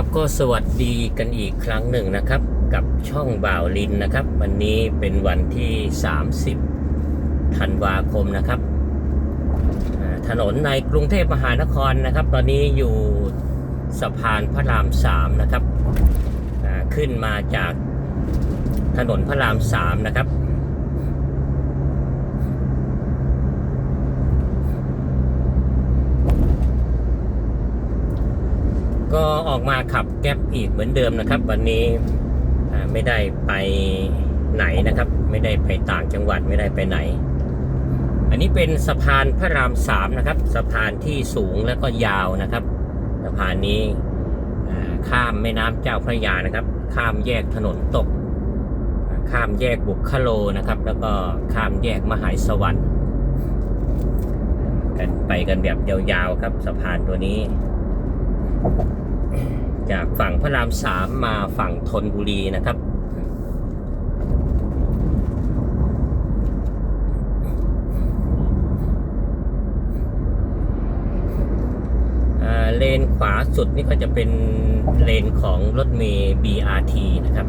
ครับก็สวัสดีกันอีกครั้งหนึ่งนะครับ กับช่องบ่าวลินนะครับ วันนี้เป็นวันที่ 30 ธันวาคมนะครับ ถนนในกรุงเทพมหานครนะครับ ตอนนี้อยู่สะพานพระรามสามนะครับขึ้นมาจากถนนพระรามสามนะครับ ก็ออกมาขับแก๊ปอีกเหมือนเดิมนะครับ วันนี้ไม่ได้ไปไหนนะครับ ไม่ได้ไปต่างจังหวัดไม่ได้ไปไหน อันนี้เป็นสะพานพระรามสามนะครับสะพานที่สูงและก็ยาวนะครับสะพานนี้ข้ามแม่น้ำเจ้าพระยานะครับ ข้ามแยกถนนตก ข้ามแยกบุคโลนะครับ แล้วก็ข้ามแยกมหายสวรรค์กันไปกันแบบยาวๆครับสะพานตัวนี้ จากฝั่งพระรามสามมาฝั่งธนบุรีนะครับ เลนขวาสุดนี่ก็จะเป็นเลนของรถเมย์ BRT นะครับ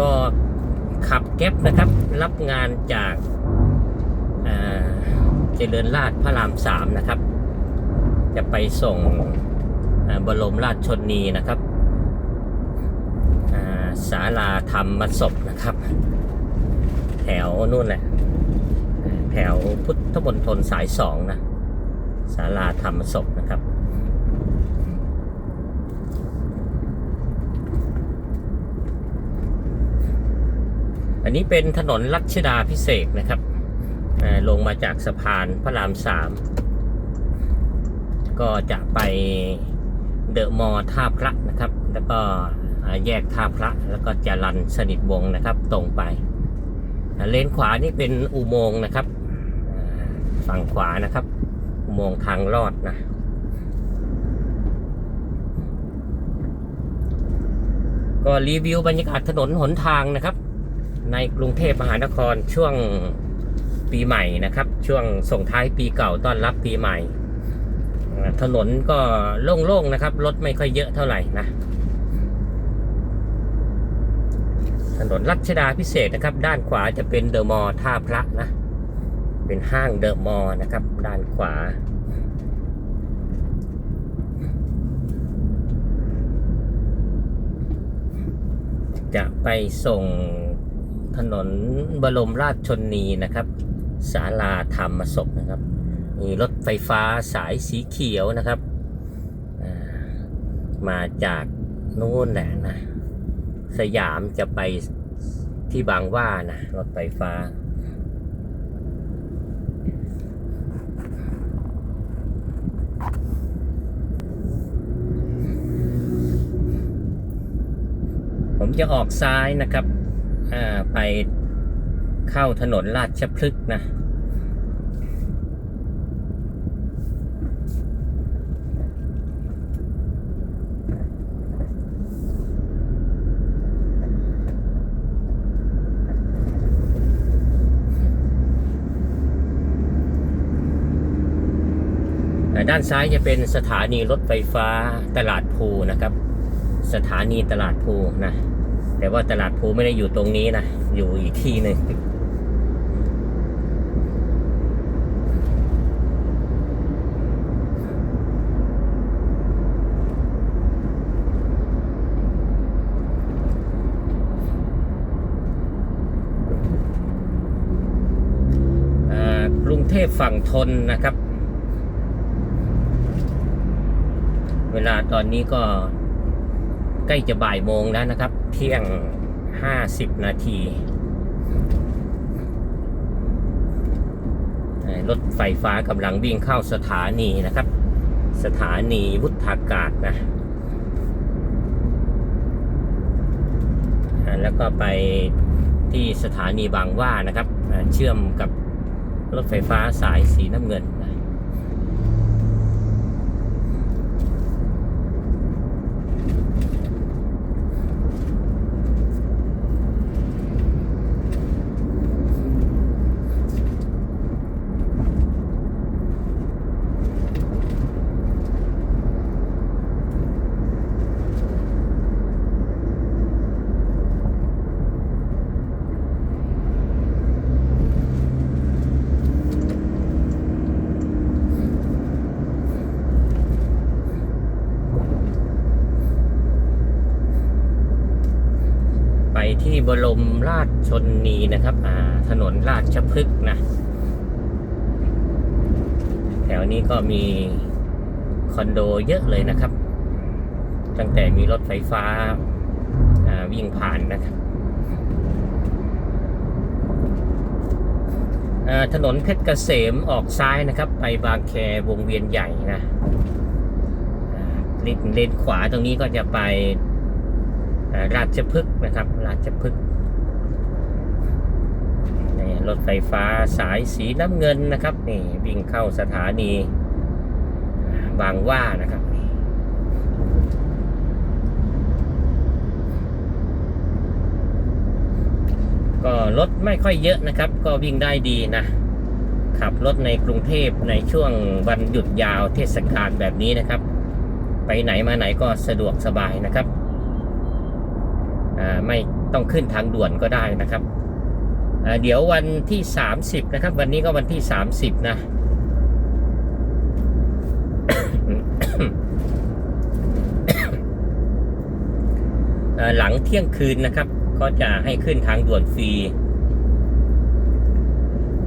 ก็ขับแก๊ปนะครับรับงานจาก เจริญราชพระรามสามนะครับ จะไปส่งบรมราชชนีนะครับศาลาธรรมศพนะครับ แถวนู่นแหละแถวพุทธมณฑลสายสองนะศาลาธรรมศพนะครับอันนี้เป็นถนนรัชดาพิเศษนะครับ ลงมาจากสะพานพระรามสามก็จะไปเดอะมอ์ท่าพระนะครับ แล้วก็แยกท่าพระแล้วก็จรันสนิทวงนะครับตรงไป เลนขวานี่เป็นอุโมงค์นะครับฝั่งขวานะครับ อุโมงค์ทางลอดนะก็รีวิวบรรยากาศถนนหนทางนะครับ ในกรุงเทพมหานครช่วง ปีใหม่นะครับ ช่วงส่งท้ายปีเก่าต้อนรับปีใหม่ ถนนก็โล่งๆนะครับ รถไม่ค่อยเยอะเท่าไหร่นะ ถนนรัชดาพิเศษนะครับ ด้านขวาจะเป็นเดอะมอลล์ท่าพระนะ เป็นห้างเดอะมอลล์นะครับ ด้านขวาจะไปส่งถนนบรมราชชนนีนะครับ ศาลาธรรมศพนะครับ มีรถไฟฟ้าสายสีเขียวนะครับ มาจากนู่นแหละนะ สยามจะไปที่บางว่านะ รถไฟฟ้าผมจะออกซ้ายนะครับไป เข้าถนนราชพฤกษ์นะอ่ด้านซ้ายจะเป็นสถานีรถไฟฟ้าตลาดภูนะครับ สถานีตลาดภูนะแต่ว่าตลาดภูไม่ได้อยู่ตรงนี้นะ อยู่อีกที่หนึ่งอ่ากรุงเท พฝั่งทนนะครับ เวลาตอนนี้ก็ใกล้จะบ่ายโมงแล้วนะครับ เที่ยง50นาทีรถไฟฟ้ากำลังวิ่งเข้าสถานีนะครับ สถานีวุฒากาศนะ แล้วก็ไปที่สถานีบางว่านะครับ เชื่อมกับ รถไฟฟ้าสายสีน้ำเงินนะ อ ที่บรมราชชนนีนะครับอ่าถนนราชพฤกษ์นะ แถวนี้ก็มีคอนโดเยอะเลยนะครับ ตั้งแต่มีรถไฟฟ้าวิ่งผ่านนะครับถนนเพชรเกษมออกซ้ายนะครับ ไปบางแควงเวียนใหญ่นะเลนเลนขวาตรงนี้ก็จะไปราชพฤกษ์นะครับ ราชพฤกษ์ ถไฟฟ้าสายสีน้ำเงินนะครับนี่วิ่งเข้าสถานีบางว่านะครับนี่ก็รถไม่ค่อยเยอะนะครับ ก็วิ่งได้ดีนะขับรถในกรุงเทพในช่วงวันหยุดยาวเทศกาลแบบนี้นะครับ ไปไหนมาไหนก็สะดวกสบายนะครับไม่ต้องขึ้นทางด่วนก็ได้นะครับ เดี๋ยววันที่ 30 นะครับ วันนี้ก็วันที่ 30 นะหลังเที่ยงคืนนะครับ ก็จะให้ขึ้นทางด่วนฟรี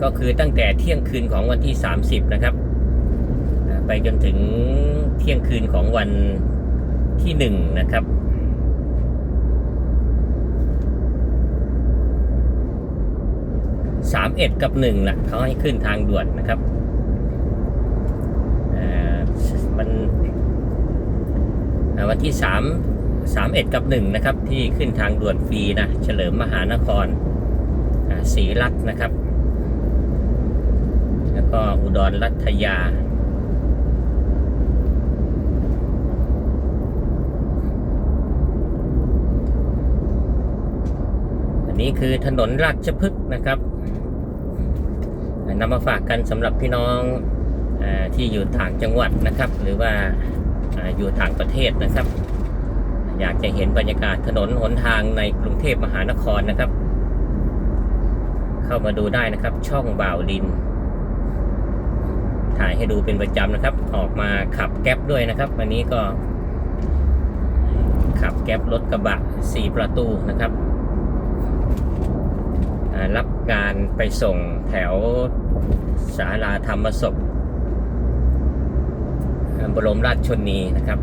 ก็คือตั้งแต่เที่ยงคืนของวันที่ 30 นะครับ ไปจนถึงเที่ยงคืนของวันที่ 1 นะครับ สามเอ็ดกับหนึ่งล่ะเขาให้ขึ้นทางด่วนนะครับมันวันที่สามสามเอ็ดกับหนึ่งนะครับ ที่ขึ้นทางด่วนฟรีนะ เฉลิมมหานครศรีรัตน์นะครับ แล้วก็อุดรรัตยาอันนี้คือถนนราชพฤกษ์นะครับ นำมาฝากกันสำหรับพี่น้องอที่อยู่ต่างจังหวัดนะครับ หรือว่าออยู่ต่างประเทศนะครับ อยากจะเห็นบรรยากาศถนนหนทางในกรุงเทพมหานครนะครับ เข้ามาดูได้นะครับ ช่องบ่าวลิน ถ่ายให้ดูเป็นประจำนะครับ ออกมาขับแก๊ปด้วยนะครับวันนี้ก็ขับแก๊ปรถกระบะ 4 ประตูนะครับ รับงานไปส่งแถว สาราธรรมศพบรมราชชนนีนะครับ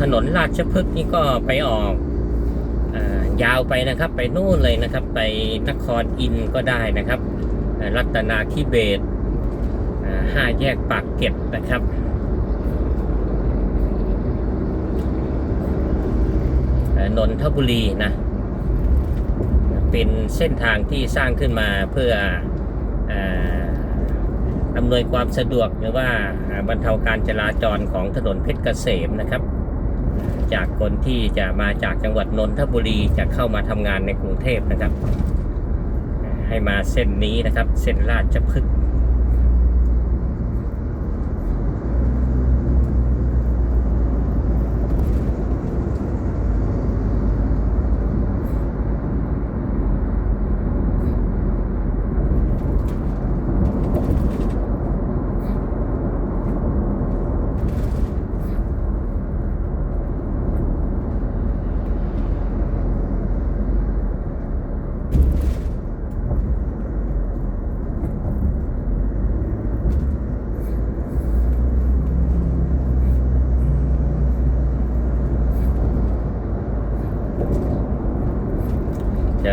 ถนนราชพฤกษ์นี่ก็ไปออกอยาวไปนะครับ ไปนู่นเลยนะครับ ไปนครอินก็ได้นะครับ รัตนาธิเบศห้าแยกปากเกร็ดนะครับ เอ่อ นนทบุรีนะ เป็นเส้นทางที่สร้างขึ้นมาเพื่ออำนวยความสะดวกหรือว่าอ่าบรรเทาการจราจรของถนนเพชรเกษมนะครับ จากคนที่จะมาจากจังหวัดนนทบุรีจะเข้ามาทำงานในกรุงเทพนะครับ ให้มาเส้นนี้นะครับ เส้นราชพฤกษ์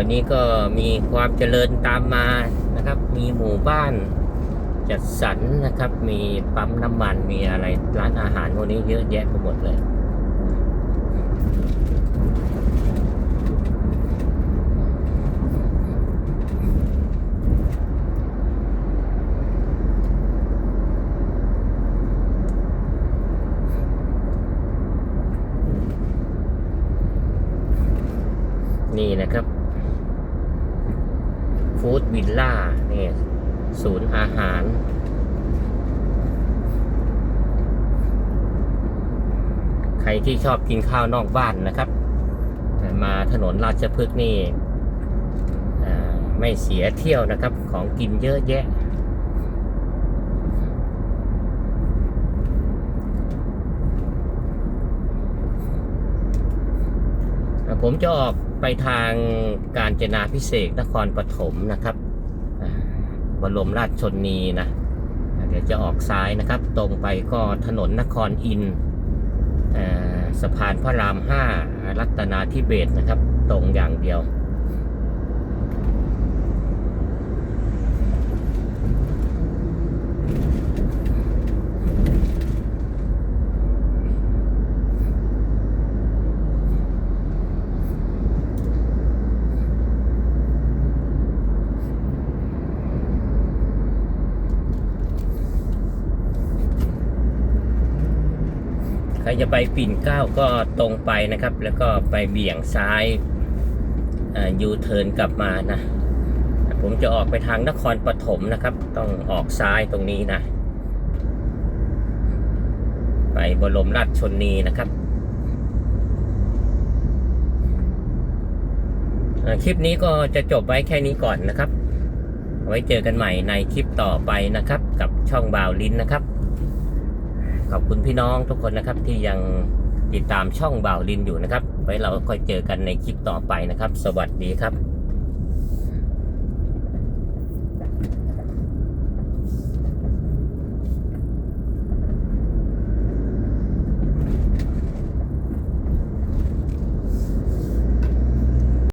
วนี้ก็มีความเจริญตามมานะครับ มีหมู่บ้านจัดสรรนะครับ มีปั๊มน้ำมันมีอะไรร้านอาหารพวกนี้เยอะแยะไปหมดเลย ใครที่ชอบกินข้าวนอกบ้านนะครับ มาถนนราชพฤกษ์นี่ไม่เสียเที่ยวนะครับ ของกินเยอะแยะ ผมจะออกไปทางการจนาพิเศษนครปฐมนะครับบรมราชชนนีนะ เดี๋ยวจะออกซ้ายนะครับ ตรงไปก็ถนนนครอินอ สะพานพระรามห้ารัตนาธิเบศนะครับ ตรงอย่างเดียว จะไปปิ่นเก้าก็ตรงไปนะครับ แล้วก็ไปเบี่ยงซ้ายยูเทิร์นกลับมานะ ผมจะออกไปทางนครปฐมนะครับ ต้องออกซ้ายตรงนี้นะ ไปบรมราชชนนีนะครับคลิปนี้ก็จะจบไว้แค่นี้ก่อนนะครับ ไว้เจอกันใหม่ในคลิปต่อไปนะครับ กับช่องบ่าวลิ้นนะครับ ขอบคุณพี่น้องทุกคนนะครับที่ยังติดตามช่องบ่าวลินอยู่นะครับ ไว้เราค่อยเจอกันในคลิปต่อไปนะครับ สวัสดีครับ